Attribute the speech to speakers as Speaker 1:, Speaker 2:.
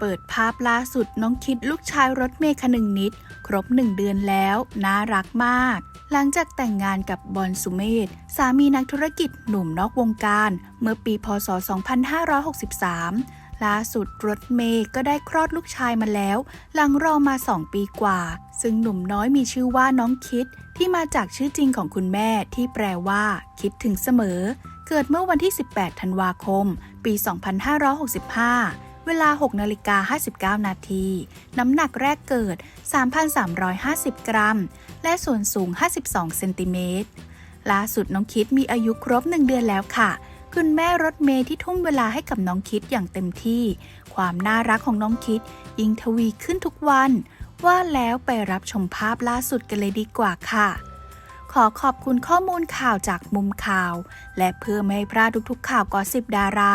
Speaker 1: เปิดภาพล่าสุดน้องคิดลูกชายรถเมย์คนึงนิด ครบหนึ่งเดือนแล้ว น่ารักมาก หลังจากแต่งงานกับบอลสุเมธสามีนักธุรกิจหนุ่มนอกวงการ เมื่อปีพศ 2563 ล่าสุดรถเมย์ก็ได้คลอดลูกชายมาแล้ว หลังรอมา 2 ปีกว่า ซึ่งหนุ่มน้อยมีชื่อว่าน้องคิด ที่มาจากชื่อจริงของคุณแม่ที่แปลว่า คิดถึงเสมอ เกิดเมื่อวันที่ 18 ธันวาคม ปี 2565 เวลา 6นาฬิกา59 นาที น้ำหนักแรกเกิด 3,350 กรัม และส่วนสูง 52 เซนติเมตร ล่าสุดน้องคิดมีอายุครบ 1 เดือนแล้วค่ะ คุณแม่รถเมย์ที่ทุ่มเวลาให้กับน้องคิดอย่างเต็มที่ ความน่ารักของน้องคิด ยิ่งทวีขึ้นทุกวัน ว่าแล้วไปรับชมภาพล่าสุดกันเลยดีกว่าค่ะขอขอบคุณข้อมูลข่าวจากมุมข่าว และเพื่อไม่ให้พลาดทุกๆข่าวกอสิบดารา